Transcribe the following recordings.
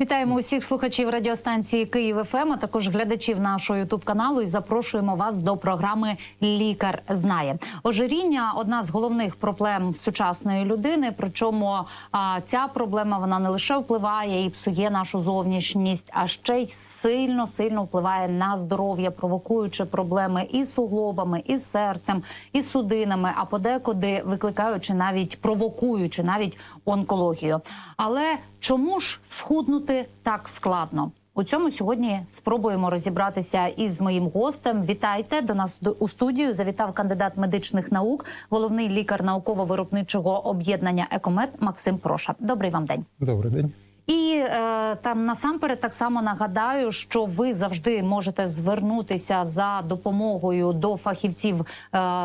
Вітаємо усіх слухачів радіостанції Київ ФМ, а також глядачів нашого ютуб каналу і запрошуємо вас до програми Лікар знає. Ожиріння одна з головних проблем сучасної людини. Причому а, ця проблема вона не лише впливає і псує нашу зовнішність, а ще й сильно сильно впливає на здоров'я, провокуючи проблеми і суглобами, і серцем, і судинами, а подекуди викликаючи навіть провокуючи навіть онкологію. Але чому ж схуднути так складно? У цьому сьогодні спробуємо розібратися із моїм гостем. Вітайте до нас у студію. Завітав кандидат медичних наук, головний лікар науково-виробничого об'єднання Екомед Максим Проша. Добрий вам день. Добрий день. І е, там насамперед так само нагадаю, що ви завжди можете звернутися за допомогою до фахівців е,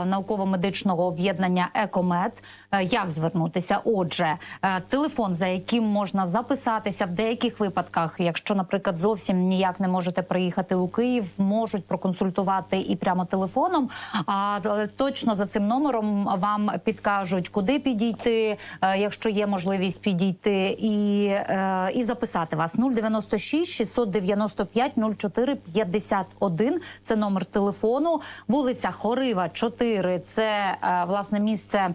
науково-медичного об'єднання Екомед. Е, як звернутися? Отже, е, телефон, за яким можна записатися в деяких випадках, якщо, наприклад, зовсім ніяк не можете приїхати у Київ, можуть проконсультувати і прямо телефоном. А але точно за цим номером вам підкажуть, куди підійти, е, якщо є можливість підійти, і, е, і записати вас 096 695 04 51. Це номер телефону. Вулиця Хорива, 4. Це е, власне місце.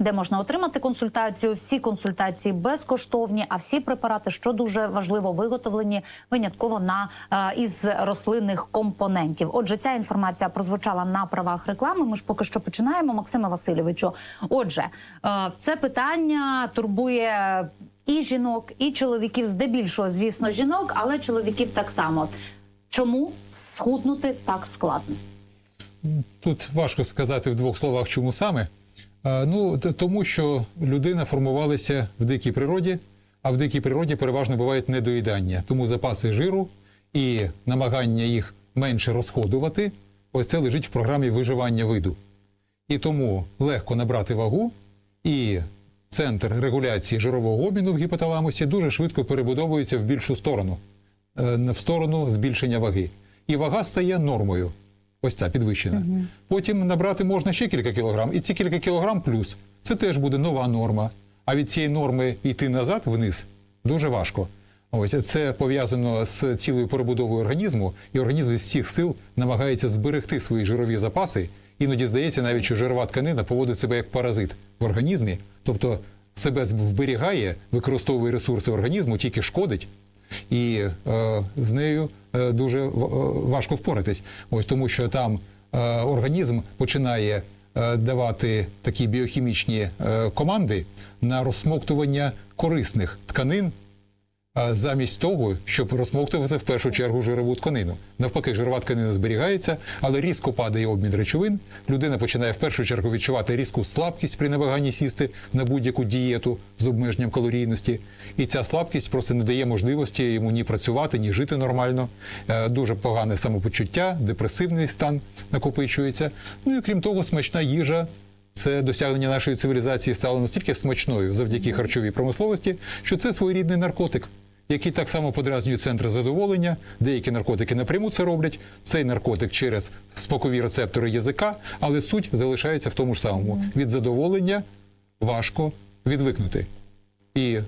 Де можна отримати консультацію, всі консультації безкоштовні, а всі препарати, що дуже важливо, виготовлені винятково на е, із рослинних компонентів. Отже, ця інформація прозвучала на правах реклами. Ми ж поки що починаємо, Максиме Васильовичу. Отже, е, це питання турбує і жінок, і чоловіків, здебільшого, звісно, жінок, але чоловіків так само. Чому схуднути так складно? Тут важко сказати в двох словах, чому саме. Ну, тому що людина формувалася в дикій природі, а в дикій природі переважно бувають недоїдання. Тому запаси жиру і намагання їх менше розходувати, ось це лежить в програмі виживання виду. І тому легко набрати вагу, і центр регуляції жирового обміну в гіпоталамусі дуже швидко перебудовується в більшу сторону, е, в сторону збільшення ваги. І вага стає нормою. Ось ця підвищена. Потім набрати можна ще кілька кілограм, і ці кілька кілограм плюс це теж буде нова норма. А від цієї норми йти назад вниз дуже важко. Ось це пов'язано з цілою перебудовою організму, і організм з всіх сил намагається зберегти свої жирові запаси. Іноді здається, навіть що жирова тканина поводить себе як паразит в організмі, тобто себе вберігає, використовує ресурси організму, тільки шкодить і е, з нею е, дуже е, важко впоратись. Ось тому, що там е, організм починає е, давати такі біохімічні е, команди на розсмоктування корисних тканин. Замість того, щоб розсмоктувати в першу чергу жирову тканину. Навпаки, жирова тканина зберігається, але різко падає обмін речовин. Людина починає в першу чергу відчувати різку слабкість при намаганні сісти на будь-яку дієту з обмеженням калорійності. І ця слабкість просто не дає можливості йому ні працювати, ні жити нормально. Е, Дуже погане самопочуття, депресивний стан накопичується. Ну і крім того, смачна їжа це досягнення нашої цивілізації стало настільки смачною завдяки харчовій промисловості, що це своєрідний наркотик, який так само подразнюють центри задоволення. Деякі наркотики напряму це роблять. Цей наркотик через спокові рецептори язика, але суть залишається в тому ж самому. Від задоволення важко відвикнути. І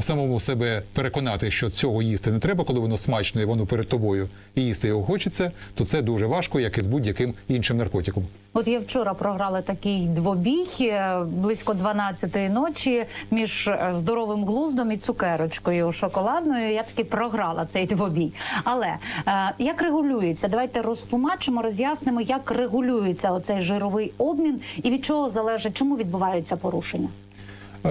самому себе переконати, що цього їсти не треба, коли воно смачно і воно перед тобою, і їсти його хочеться, то це дуже важко, як і з будь-яким іншим наркотиком. От я вчора програла такий двобій е, близько 12-ї ночі між е, здоровим глуздом і цукерочкою шоколадною. Я таки програла цей двобій. Але е, як регулюється? Давайте розтлумачимо, роз'яснимо, як регулюється оцей жировий обмін і від чого залежить, чому відбуваються порушення.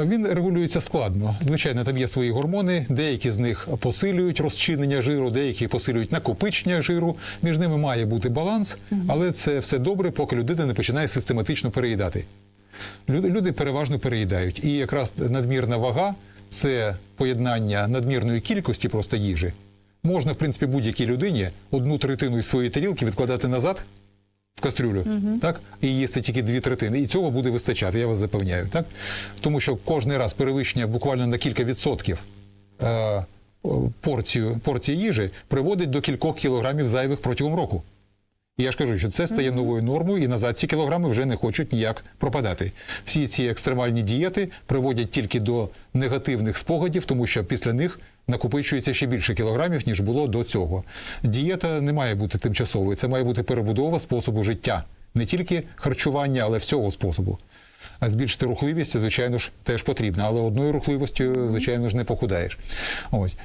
Він регулюється складно. Звичайно, там є свої гормони, деякі з них посилюють розчинення жиру, деякі посилюють накопичення жиру. Між ними має бути баланс, але це все добре, поки людина не починає систематично переїдати. Люди, люди переважно переїдають. І якраз надмірна вага це поєднання надмірної кількості просто їжі. Можна, в принципі, будь-якій людині одну третину із своєї тарілки відкладати назад в кастрюлю, так? І їсти тільки дві третини, і цього буде вистачати, я вас запевняю, так? Тому що кожний раз перевищення буквально на кілька відсотків е, порцію, порція їжі приводить до кількох кілограмів зайвих протягом року. І я ж кажу, що це стає новою нормою, і назад ці кілограми вже не хочуть ніяк пропадати. Всі ці екстремальні дієти приводять тільки до негативних спогадів, тому що після них накопичується ще більше кілограмів, ніж було до цього. Дієта не має бути тимчасовою, це має бути перебудова способу життя, не тільки харчування, але всього способу. А збільшити рухливість, звичайно ж, теж потрібно, але одною рухливостю, звичайно ж, не похудаєш. Ось.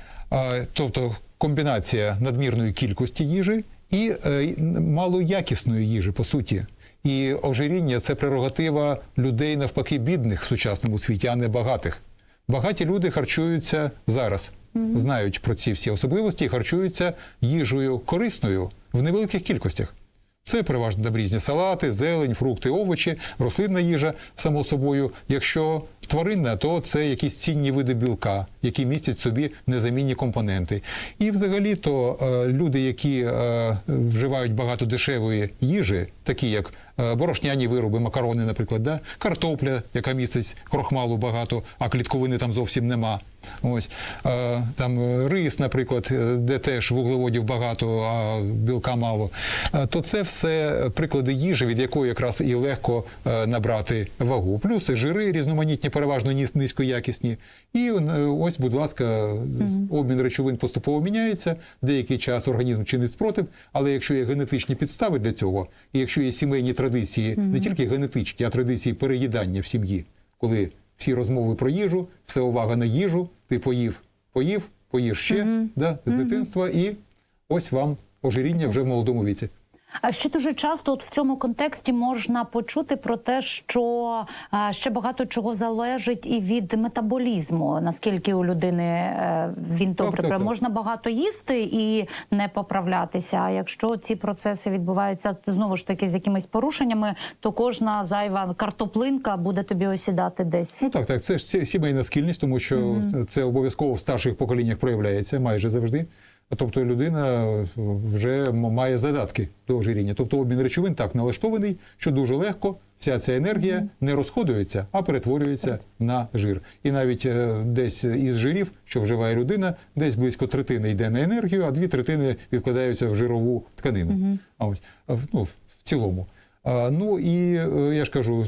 Тобто комбінація надмірної кількості їжі і е, малоякісної їжі, по суті. І ожиріння це прерогатива людей навпаки бідних в сучасному світі, а не багатих. Багаті люди харчуються зараз, знають про ці всі особливості і харчуються їжею корисною в невеликих кількостях. Це переважно там різні салати, зелень, фрукти, овочі, рослинна їжа, само собою. Якщо тваринна, то це якісь цінні види білка, які містять собі незамінні компоненти. І взагалі то е, люди, які е, вживають багато дешевої їжі, такі як борошняні вироби, макарони, наприклад, да? картопля, яка містить крохмалу багато, а клітковини там зовсім нема. Ось е, там е, рис, наприклад, е, де теж вуглеводів багато, а білка мало. Е, То це все приклади їжі, від якої якраз і легко е, набрати вагу. Плюс жири різноманітні, переважно низькоякісні. І е, ось, будь ласка, обмін речовин поступово міняється. Деякий час організм чинить спротив, але якщо є генетичні підстави для цього, і якщо є сімейні традиції, не тільки генетичні, а традиції переїдання в сім'ї, коли всі розмови про їжу, все увага на їжу, ти поїв, поїв, поїш ще да, з дитинства, і ось вам ожиріння вже в молодому віці. А ще дуже часто от в цьому контексті можна почути про те, що ще багато чого залежить і від метаболізму, наскільки у людини е, він добре так, так. можна багато їсти і не поправлятися. А якщо ці процеси відбуваються знову ж таки з якимись порушеннями, то кожна зайва картоплинка буде тобі осідати десь. Ну так, так, це ж сімейна скільність, тому що це обов'язково в старших поколіннях проявляється майже завжди. Тобто людина вже має задатки до ожиріння. Тобто обмін речовин так налаштований, що дуже легко вся ця енергія не розходується, а перетворюється на жир. І навіть е, десь із жирів, що вживає людина, десь близько третини йде на енергію, а дві третини відкладаються в жирову тканину. А ось ну, в цілому. Ну і е, я ж кажу,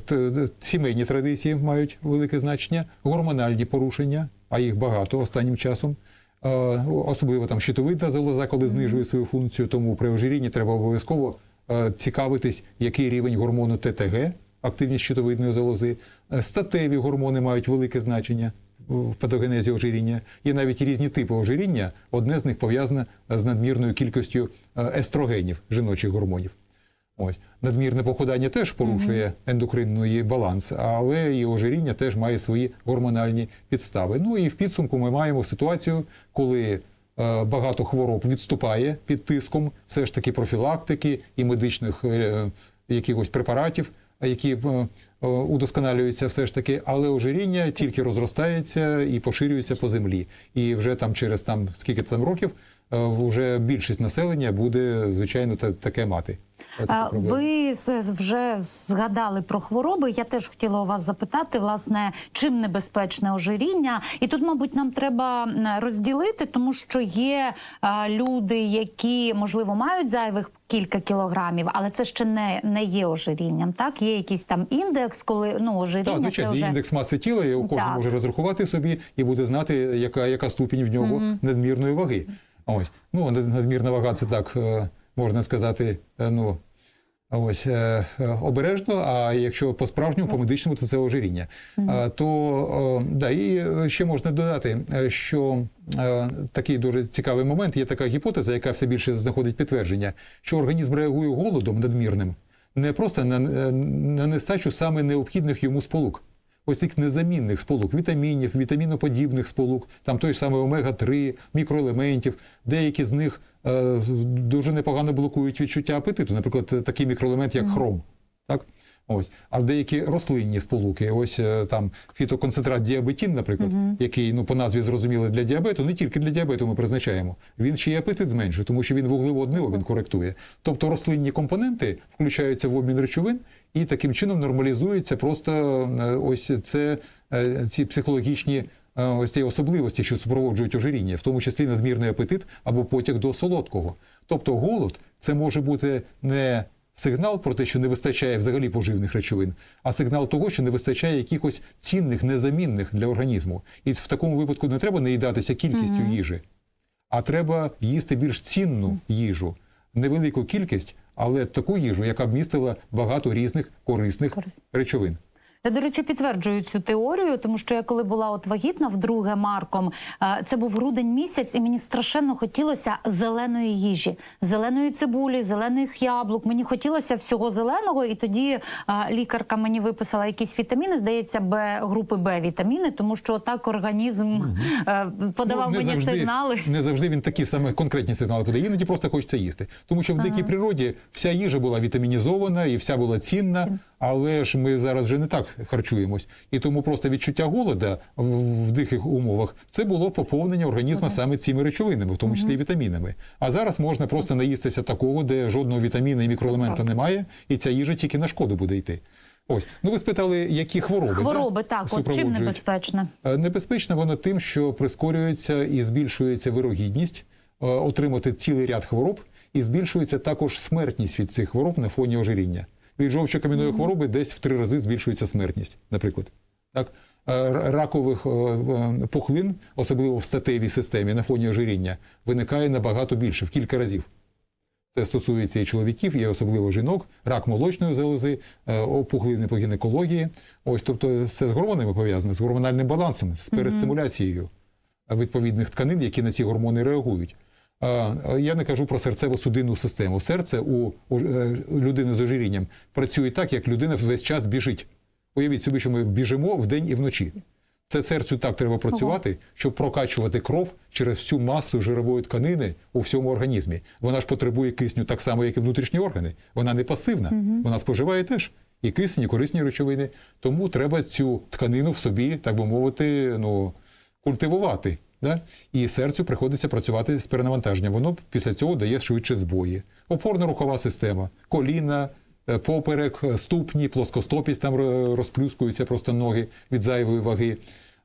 сімейні традиції мають велике значення, гормональні порушення, а їх багато останнім часом. А, Особливо там щитовидна залоза, коли знижує свою функцію, тому при ожирінні треба обов'язково е, цікавитись, який рівень гормону ТТГ, активність щитовидної залози. Е, Статеві гормони мають велике значення в патогенезі ожиріння. Є навіть різні типи ожиріння. Одне з них пов'язане з надмірною кількістю е, естрогенів, жіночих гормонів. Ось надмірне похудання теж порушує ендокринний баланс, але і ожиріння теж має свої гормональні підстави. Ну і в підсумку ми маємо ситуацію, коли е, багато хвороб відступає під тиском, все ж таки профілактики і медичних е, якихось препаратів, які е, удосконалюються все ж таки, але ожиріння тільки розростається і поширюється по землі. І вже там через там скільки там років вже більшість населення буде звичайно та- таке мати. Ви вже згадали про хвороби. Я теж хотіла у вас запитати, власне, чим небезпечне ожиріння. І тут, мабуть, нам треба розділити, тому що є люди, які можливо мають зайвих кілька кілограмів, але це ще не, не є ожирінням. Так, є якийсь там індекс, коли ну ожиріння Так, звичайно, це вже індекс маси тіла, його кожен Так. може розрахувати собі і буде знати, яка, яка ступінь в нього надмірної ваги. Ось. Ну, над- надмірна вага це так, е, можна сказати, е, ну. Ось е, обережно, а якщо по-справжньому, по-медичному, то це ожиріння. А, то е, да, і ще можна додати, що такий дуже цікавий момент, є така гіпотеза, яка все більше знаходить підтвердження, що організм реагує голодом надмірним не просто на, на нестачу саме необхідних йому сполук. Ось тих незамінних сполук, вітамінів, вітаміноподібних сполук, там той ж самий омега-3, мікроелементів. Деякі з них е, дуже непогано блокують відчуття апетиту. Наприклад, такий мікроелемент, як хром. Так? Ось. А деякі рослинні сполуки, ось е, там фітоконцентрат діабетін, наприклад, який ну, по назві зрозуміло для діабету, не тільки для діабету ми призначаємо. Він ще й апетит зменшує, тому що він вуглеводний обмін коректує. Тобто рослинні компоненти включаються в обмін речовин і таким чином нормалізується просто е, ось це, е, ці психологічні е, ось ті особливості, що супроводжують ожиріння, в тому числі надмірний апетит або потяг до солодкого. Тобто голод це може бути не сигнал про те, що не вистачає взагалі поживних речовин, а сигнал того, що не вистачає якихось цінних, незамінних для організму. І в такому випадку не треба наїдатися кількістю їжі, а треба їсти більш цінну їжу, невелику кількість, але таку їжу, яка б містила багато різних корисних Корисних. речовин. Я, до речі, підтверджую цю теорію, тому що я коли була от вагітна вдруге Марком, е, це був грудень місяць, і мені страшенно хотілося зеленої їжі, зеленої цибулі, зелених яблук. Мені хотілося всього зеленого, і тоді е, лікарка мені виписала якісь вітаміни, здається, Б групи Б вітаміни, тому що так організм е, подавав Ну, мені завжди, сигнали. Не завжди він такі саме конкретні сигнали подає, іноді просто хочеться їсти. Тому що в дикій природі вся їжа була вітамінізована і вся була цінна, але ж ми зараз вже не так харчуємось. І тому просто відчуття голода в, в диких умовах це було поповнення організму саме цими речовинами, в тому числі і вітамінами. А зараз можна просто наїстися такого, де жодного вітаміна і мікроелемента немає, і ця їжа тільки на шкоду буде йти. Ось, ну ви спитали, які хвороби Хвороби да, так, от чим небезпечно. Е, Небезпечно воно тим, що прискорюється і збільшується вирогідність е, отримати цілий ряд хвороб, і збільшується також смертність від цих хвороб на фоні ожиріння. Від жовчокам'яної хвороби десь в три рази збільшується смертність, наприклад. Так? Е, Ракових е, е, пухлин, особливо в статевій системі на фоні ожиріння, виникає набагато більше, в кілька разів. Це стосується і чоловіків, і особливо жінок, рак молочної залози, опухлини по гінекології. Ось, тобто, це з гормонами пов'язане, з гормональним балансом, з перестимуляцією відповідних тканин, які на ці гормони реагують. Я не кажу про серцево-судинну систему. Серце у, у е, людини з ожирінням працює так, як людина весь час біжить. Уявіть собі, що ми біжимо вдень і вночі. Це серцю так треба працювати, щоб прокачувати кров через всю масу жирової тканини у всьому організмі. Вона ж потребує кисню так само, як і внутрішні органи. Вона не пасивна, вона споживає теж і кисень, і корисні речовини. Тому треба цю тканину в собі, так би мовити, ну, культивувати. Да? І серцю приходиться працювати з перенавантаженням. Воно після цього дає швидше збої. Опорно-рухова система, коліна, е, поперек, е, ступні, плоскостопість там розплюскуються просто ноги від зайвої ваги.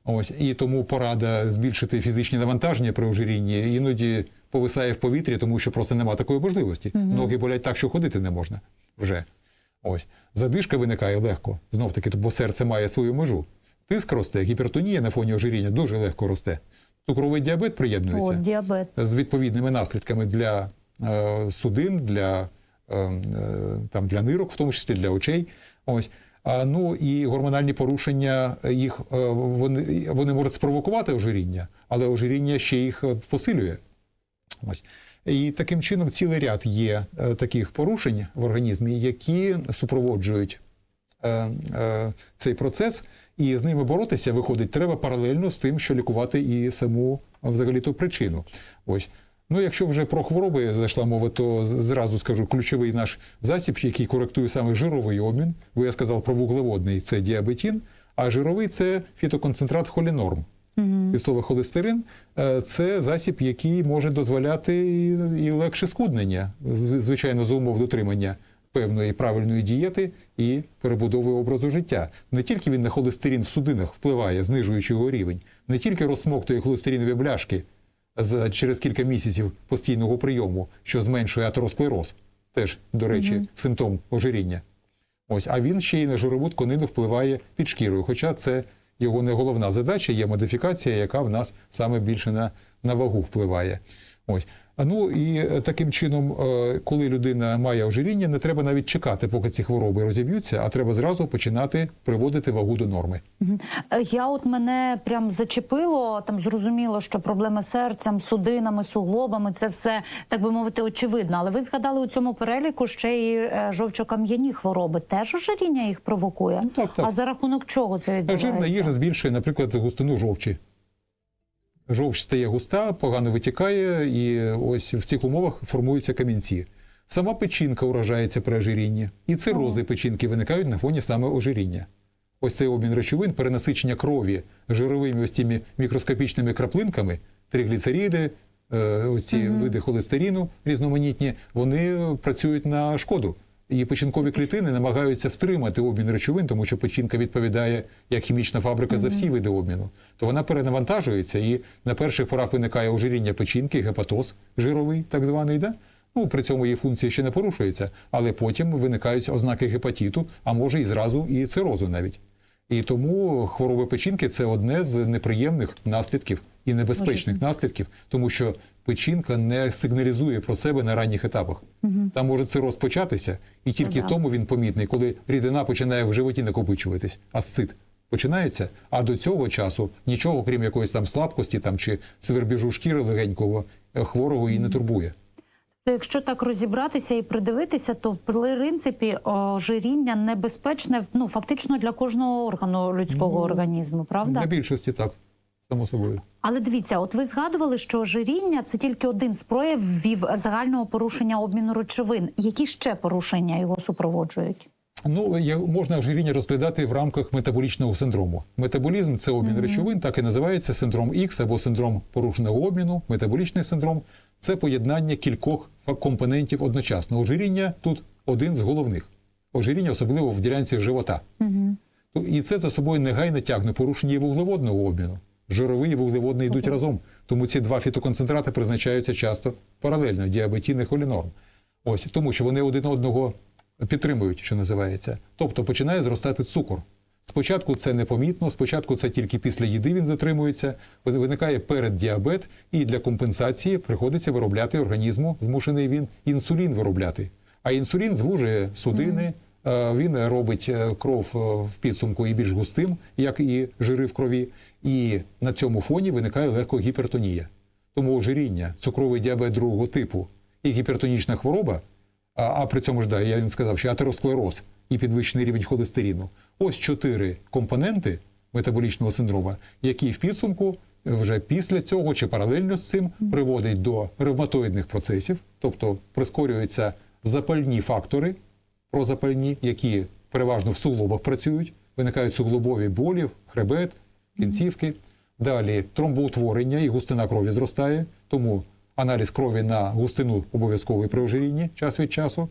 Ось і тому порада збільшити фізичні навантаження при ожирінні іноді повисає в повітрі, тому що просто нема такої можливості. Ноги болять так, що ходити не можна вже. Ось задишка виникає легко, знов таки, бо серце має свою межу. Тиск росте, гіпертонія на фоні ожиріння дуже легко росте. Цукровий діабет приєднується О, діабет. з відповідними наслідками для е, судин, для, е, е, там, для нирок, в тому числі для очей. Ось. А, ну і гормональні порушення їх е, вони, вони можуть спровокувати ожиріння, але ожиріння ще їх е, посилює. Ось. І таким чином цілий ряд є таких порушень в організмі, які супроводжують цей процес, і з ними боротися виходить треба паралельно з тим, що лікувати і саму взагалі ту причину. Ось. Ну, якщо вже про хвороби зайшла мова, то зразу скажу ключовий наш засіб, який коректує саме жировий обмін, бо я сказав про вуглеводний це діабетин, а жировий це фітоконцентрат холінорм. Від слова холестерин е, це засіб, який може дозволяти і- і легше схуднення, звичайно, за умов дотримання певної правильної дієти і перебудови образу життя. Не тільки він на холестерин в судинах впливає, знижуючи його рівень, не тільки розсмоктує холестеринові бляшки за- через кілька місяців постійного прийому, що зменшує атеросклероз, теж, до речі, симптом ожиріння. Ось, а він ще й на жирову тканину впливає під шкірою. Хоча це його не головна задача, є модифікація, яка в нас саме більше на, на вагу впливає. Ось. Ну і е, таким чином, е, коли людина має ожиріння, не треба навіть чекати, поки ці хвороби розіб'ються, а треба зразу починати приводити вагу до норми. Е, Я от мене прям зачепило, там зрозуміло, що проблеми з серцем, судинами, суглобами це все так би мовити очевидно. Але ви згадали у цьому переліку ще й жовчокам'яні хвороби. Теж ожиріння їх провокує. Ну, так, так. А за рахунок чого це відбувається? Жирна їжа збільшує, наприклад, густину жовчі. Жовч стає густа, погано витікає, і ось в цих умовах формуються камінці. Сама печінка уражається при ожирінні, і цирози печінки виникають на фоні саме ожиріння. Ось цей обмін речовин, перенасичення крові жировими ось цими мікроскопічними краплинками, тригліцериди, е, ось ці види холестерину різноманітні, вони працюють на шкоду І печінкові клітини намагаються втримати обмін речовин, тому що печінка відповідає як хімічна фабрика за всі види обміну. То вона перенавантажується, і на перших порах виникає ожиріння печінки, гепатоз жировий, так званий, да? Ну, при цьому її функції ще не порушуються, але потім виникають ознаки гепатиту, а може і зразу і цирозу навіть. І тому хвороба печінки це одне з неприємних наслідків і небезпечних наслідків, тому що печінка не сигналізує про себе на ранніх етапах. Там може цироз початися, і тільки да. тому він помітний, коли рідина починає в животі накопичуватись, асцит починається. А до цього часу нічого, крім якоїсь там слабкості там чи свербіжу шкіри легенького е, хворого її не турбує. То якщо так розібратися і придивитися, то в принципі ожиріння небезпечне ну фактично для кожного органу людського організму, правда? Для більшості так, само собою. Але дивіться, от ви згадували, що ожиріння це тільки один з проявів загального порушення обміну речовин. Які ще порушення його супроводжують? Ну, можна ожиріння розглядати в рамках метаболічного синдрому. Метаболізм це обмін речовин, так і називається синдром Х або синдром порушеного обміну. Метаболічний синдром це поєднання кількох компонентів одночасно. Ожиріння тут один з головних. Ожиріння, особливо в ділянці живота. То- І це за собою негайно тягне порушення вуглеводного обміну. Жировий і вуглеводний йдуть разом. Тому ці два фітоконцентрати призначаються часто паралельно діабетін і холінорм. Ось тому, що вони один одного підтримують, що називається. Тобто починає зростати цукор. Спочатку це непомітно, спочатку це тільки після їди він затримується, виникає переддіабет, і для компенсації приходиться виробляти організму, змушений він інсулін виробляти. А інсулін звужує судини, е, він робить е, кров е, в підсумку і більш густим, як і жири в крові. І на цьому фоні виникає легко гіпертонія. Тому ожиріння, цукровий діабет другого типу і гіпертонічна хвороба, а, а при цьому ж да, я не сказав, що атеросклероз і підвищений рівень холестерину. Ось чотири компоненти метаболічного синдрома, які в підсумку вже після цього чи паралельно з цим приводить до ревматоїдних процесів, тобто прискорюються запальні фактори, прозапальні, які переважно в суглобах працюють, виникають суглобові болі, хребет, кінцівки. Далі тромбоутворення і густина крові зростає, тому аналіз крові на густину обов'язковий при ожирінні час від часу.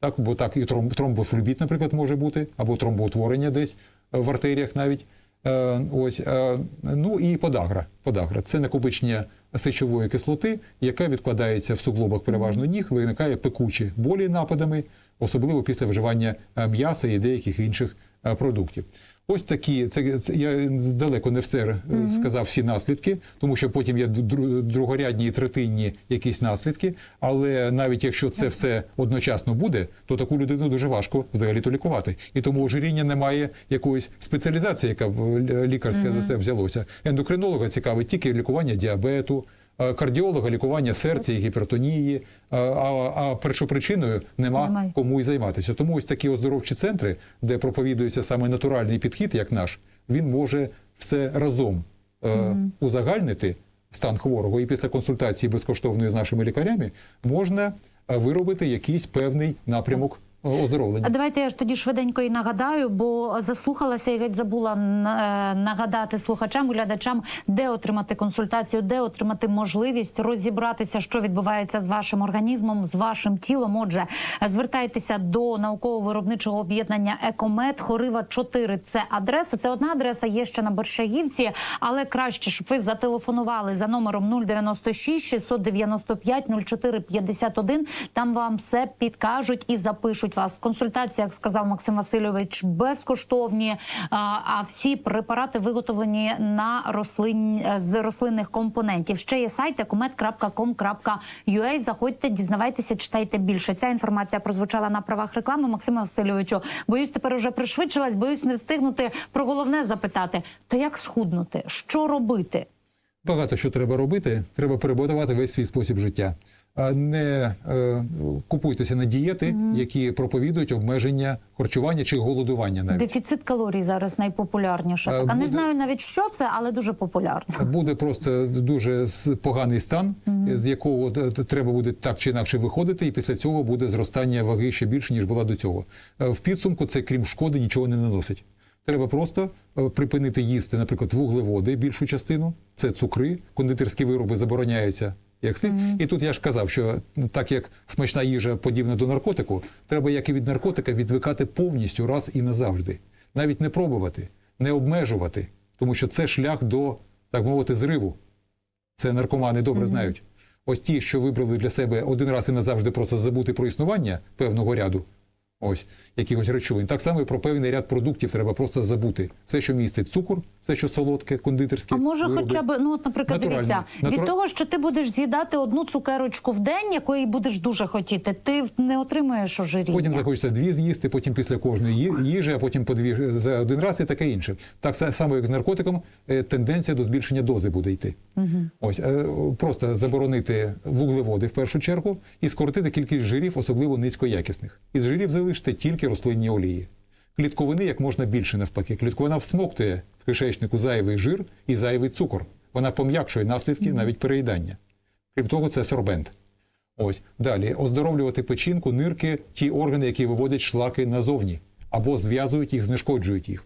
Так, бо так і тромб, тромбофлебіт, наприклад, може бути, або тромбоутворення десь е, в артеріях навіть. Е, ось, е, ну і подагра. Подагра це накопичення сечової кислоти, яка відкладається в суглобах переважно ніг, виникає пекучі болі нападами, особливо після вживання м'яса і деяких інших продуктів. Ось такі, це, це я далеко не все сказав всі наслідки, тому що потім є дру- другорядні і третинні якісь наслідки. Але навіть якщо це все одночасно буде, то таку людину дуже важко взагалі то лікувати. І тому ожиріння не має якоїсь спеціалізації, яка лікарська за це взялося. Ендокринолога цікавить тільки лікування діабету. Е, Кардіолога лікування серця і гіпертонії, е, а, а першопричиною нема Немає. кому і займатися. Тому ось такі оздоровчі центри, де проповідується саме натуральний підхід, як наш, він може все разом е, узагальнити стан хворого, і після консультації безкоштовної з нашими лікарями можна е, виробити якийсь певний напрямок оздоровлення. Давайте я ж тоді швиденько і нагадаю, бо заслухалася і геть забула е, нагадати слухачам, глядачам, де отримати консультацію, де отримати можливість розібратися, що відбувається з вашим організмом, з вашим тілом. Отже, звертайтеся до науково-виробничого об'єднання Екомед. Хорива 4 – це адреса. Це одна адреса, є ще на Борщаївці, але краще, щоб ви зателефонували за номером 096 695 04 51. Там вам все підкажуть і запишуть вас. Консультації, як сказав Максим Васильович, безкоштовні. А всі препарати виготовлені на рослин з рослинних компонентів. Ще є сайт ecomed.com.ua. Заходьте, дізнавайтеся, читайте більше. Ця інформація прозвучала на правах реклами. Максима Васильовичу. Боюсь, тепер уже пришвидшилась. Боюсь не встигнути про головне запитати. То як схуднути? Що робити? Багато що треба робити. Треба перебудувати весь свій спосіб життя. Не е, купуйтеся на дієти, які проповідують обмеження харчування чи голодування навіть. Дефіцит калорій зараз найпопулярніша. Е, Така не знаю навіть що це, але дуже популярно. Буде просто дуже поганий стан, з якого треба буде так чи інакше виходити, і після цього буде зростання ваги ще більше, ніж була до цього. Е, В підсумку це, крім шкоди, нічого не наносить. Треба просто е, припинити їсти, наприклад, вуглеводи, більшу частину, це цукри, кондитерські вироби забороняються Як слід. І тут я ж казав, що так як смачна їжа подібна до наркотику, треба як і від наркотика відвикати повністю раз і назавжди. Навіть не пробувати, не обмежувати, тому що це шлях до, так мовити, зриву. Це наркомани добре знають. Ось ті, що вибрали для себе один раз і назавжди просто забути про існування певного ряду, ось якихось речовин. Так само і про певний ряд продуктів треба просто забути. Все, що містить цукор, все, що солодке, кондитерське. А може, вироби. хоча б ну, от, наприклад, Натуральні. дивіться, від того, що ти будеш з'їдати одну цукерочку в день, якої будеш дуже хотіти, ти не отримуєш ожиріння. Потім захочеться дві з'їсти, потім після кожної їжі, а потім по дві за один раз і таке інше. Так само, як з наркотиком, е, тенденція до збільшення дози буде йти. Ось е, просто заборонити вуглеводи в першу чергу і скоротити кількість жирів, особливо низькоякісних. Із жирів залиште тільки рослинні олії. Клітковини як можна більше навпаки. Клітковина всмоктує в кишечнику зайвий жир і зайвий цукор. Вона пом'якшує наслідки навіть переїдання. Крім того, це сорбент. Ось далі оздоровлювати печінку, нирки, ті органи, які виводять шлаки назовні, або зв'язують їх, знешкоджують їх.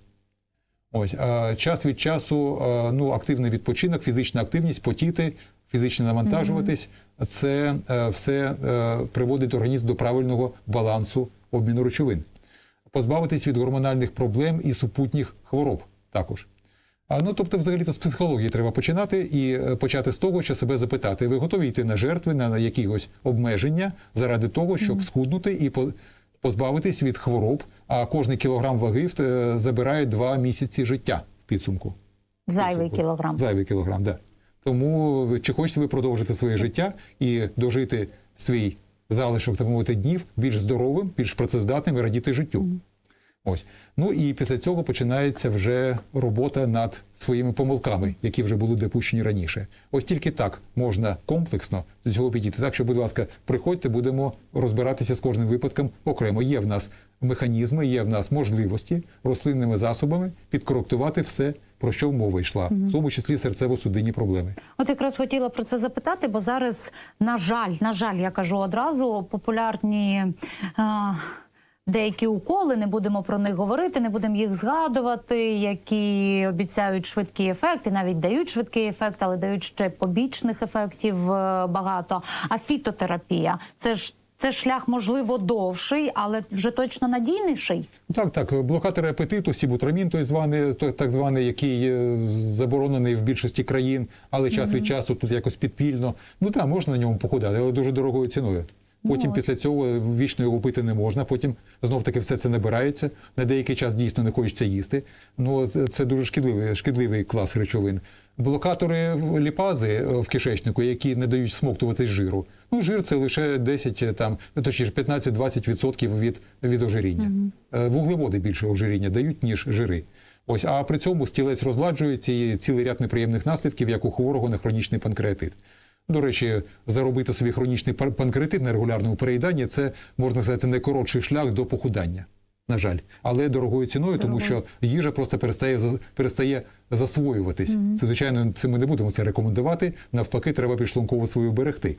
Ось а, час від часу а, ну, активний відпочинок, фізична активність, потіти, фізично навантажуватись. Це е, все е, приводить організм до правильного балансу обміну речовин. Позбавитись від гормональних проблем і супутніх хвороб також. А, ну, тобто, взагалі, то з психології треба починати і е, почати з того, що себе запитати, ви готові йти на жертви, на, на якісь обмеження заради того, щоб схуднути і позбавитись від хвороб, а кожний кілограм ваги е, забирає два місяці життя в підсумку. Зайвий Підсумку. кілограм. Зайвий кілограм, так. Да. Тому чи хочете ви продовжити своє життя і дожити свій залишок, так мовити, днів більш здоровим, більш працездатним і радіти життю. Ось. Ну і після цього починається вже робота над своїми помилками, які вже були допущені раніше. Ось тільки так можна комплексно до цього підійти. Так що, будь ласка, приходьте, будемо розбиратися з кожним випадком окремо. Є в нас механізми, є в нас можливості рослинними засобами підкоректувати все, про що мова йшла, в тому числі серцево-судинні проблеми. От якраз хотіла про це запитати, бо зараз, на жаль, на жаль, я кажу одразу, популярні. А... Деякі уколи, не будемо про них говорити, не будемо їх згадувати, які обіцяють швидкий ефект і навіть дають швидкий ефект, але дають ще побічних ефектів е, багато. А фітотерапія це ж це шлях, можливо, довший, але вже точно надійніший. Так, так, блокатори апетиту, сібутрамін, той званий, той так званий, який е, заборонений в більшості країн, але час від часу тут якось підпільно. Ну так, можна на ньому похудати, але дуже дорогою ціною. Потім ось. після цього вічно його пити не можна. Потім знов таки все це набирається. На деякий час дійсно не хочеться їсти. Ну це дуже шкідливий, шкідливий клас речовин. Блокатори ліпази е, в кишечнику, які не дають смоктувати жиру. Ну, жир це лише 10, е, там, ну, точніше 15-20% від, від ожиріння. Е, Вуглеводи більше ожиріння дають, ніж жири. Ось, а при цьому стілець розладжується і цілий ряд неприємних наслідків, як у хворого на хронічний панкреатит. До речі, заробити собі хронічний пан- панкреатит на регулярному переїданні це можна сказати найкоротший шлях до похудання. На жаль, але дорогою ціною, тому що їжа просто перестає перестає засвоюватись. Це звичайно, це ми не будемо це рекомендувати. Навпаки, треба підшлунково свою берегти.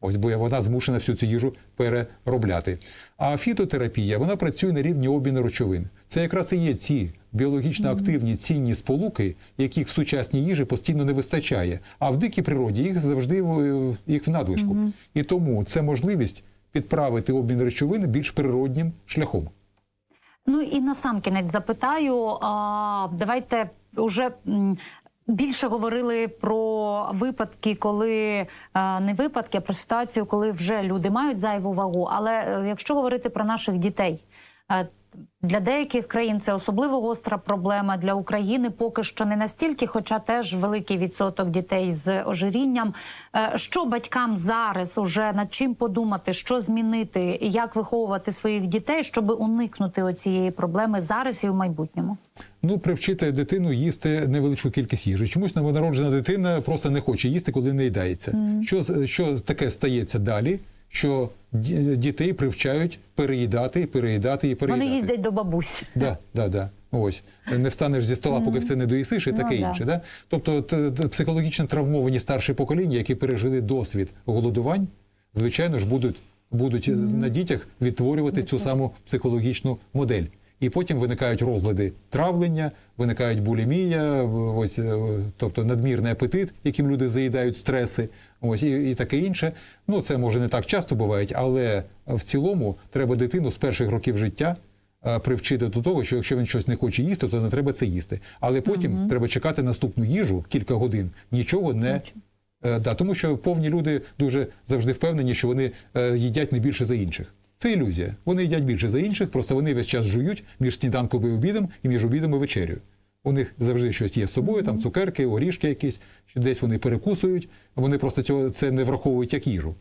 Ось бо вона змушена всю цю їжу переробляти. А фітотерапія вона працює на рівні обміну речовин. Це якраз і є ці біологічно активні цінні сполуки, яких в сучасній їжі постійно не вистачає. А в дикій природі їх завжди в- їх в надлишку. І тому це можливість підправити обмін речовин більш природнім шляхом. Ну і на сам кінець запитаю. А, давайте вже більше говорили про випадки, коли а, не випадки, а про ситуацію, коли вже люди мають зайву вагу. Але е, якщо говорити про наших дітей. Для деяких країн це особливо гостра проблема. Для України поки що не настільки, хоча теж великий відсоток дітей з ожирінням. Е, Що батькам зараз уже над чим подумати, що змінити, як виховувати своїх дітей, щоб уникнути оцієї проблеми зараз і в майбутньому? Ну, привчити дитину їсти невеличку кількість їжі. Чомусь новонароджена дитина просто не хоче їсти, коли не їдається. Що, з- що таке стається далі? Що ді- дітей привчають переїдати, переїдати і переїдати. Вони їздять до бабусь. Да, да, да. Ось не встанеш зі стола, поки все не доїсиш, і Ну, таке ну, інше. Да? Тобто т- т- психологічно травмовані старші покоління, які пережили досвід голодувань, звичайно ж будуть, будуть е, на дітях відтворювати цю саму психологічну модель. І потім виникають розлади травлення, виникають булімія, ось е, тобто надмірний апетит, яким люди заїдають стреси, ось і, і таке інше. Ну це може не так часто буває, але в цілому треба дитину з перших років життя. е, Привчити до того, що якщо він щось не хоче їсти, то не треба це їсти. Але потім треба чекати наступну їжу кілька годин, нічого не Е, Да, тому що повні люди дуже завжди впевнені, що вони їдять не більше за інших. Це ілюзія. Вони їдять більше за інших, просто вони весь час жують між сніданком і обідом і між обідом і вечерею. У них завжди щось є з собою, там цукерки, орішки якісь, десь вони перекусують. Вони просто цього це не враховують як їжу.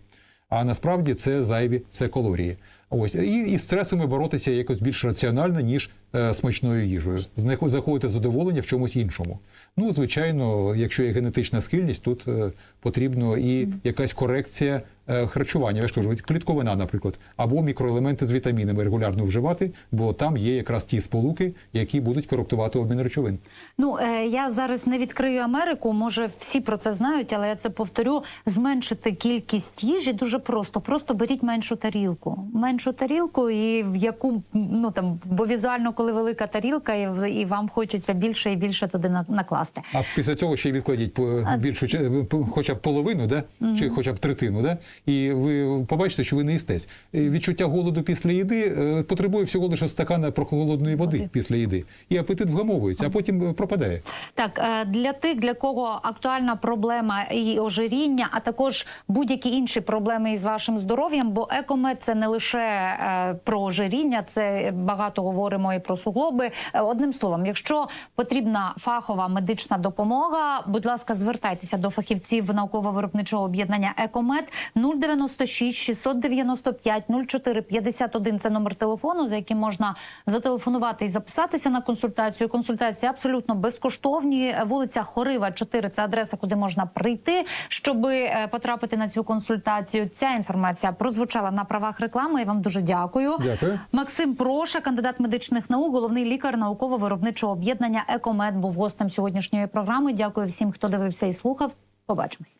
А насправді це зайві, це калорії. Ось і, і з стресами боротися якось більш раціонально, ніж е, смачною їжею. Знахо- Знаходити задоволення в чомусь іншому. Ну, звичайно, якщо є генетична схильність, тут е, потрібно і якась корекція харчування. Я ж кажу, клітковина, наприклад, або мікроелементи з вітамінами регулярно вживати, бо там є якраз ті сполуки, які будуть коректувати обмін речовин. Ну е, я зараз не відкрию Америку. Може, всі про це знають, але я це повторю. Зменшити кількість їжі дуже просто. Просто беріть меншу тарілку. Меншу тарілку, і в яку ну там, бо візуально, коли велика тарілка, і, і вам хочеться більше і більше туди на- накласти. А після цього ще й відкладіть по- більшу чи- хоча б половину, да? чи хоча б третину, да? І ви побачите, що ви не їстесь. Відчуття голоду після їди е, потребує всього лише стакана прохолодної води після їди. І апетит вгамовується, а потім е, пропадає. Так, е, для тих, для кого актуальна проблема і ожиріння, а також будь-які інші проблеми із вашим здоров'ям, бо екомед це не лише е, про ожиріння, це багато говоримо і про суглоби. Е, Одним словом, якщо потрібна фахова медична допомога, будь ласка, звертайтеся до фахівців науково-виробничого об'єднання Екомед 096 695 04 51 – Це номер телефону, за яким можна зателефонувати і записатися на консультацію. Консультації абсолютно безкоштовні. Вулиця Хорива, 4 – це адреса, куди можна прийти, щоб потрапити на цю консультацію. Ця інформація прозвучала на правах реклами. Я вам дуже дякую. Дякую. Максим Проша, кандидат медичних наук, головний лікар науково-виробничого об'єднання Екомед, був гостем сьогоднішньої програми. Дякую всім, хто дивився і слухав. Побачимось.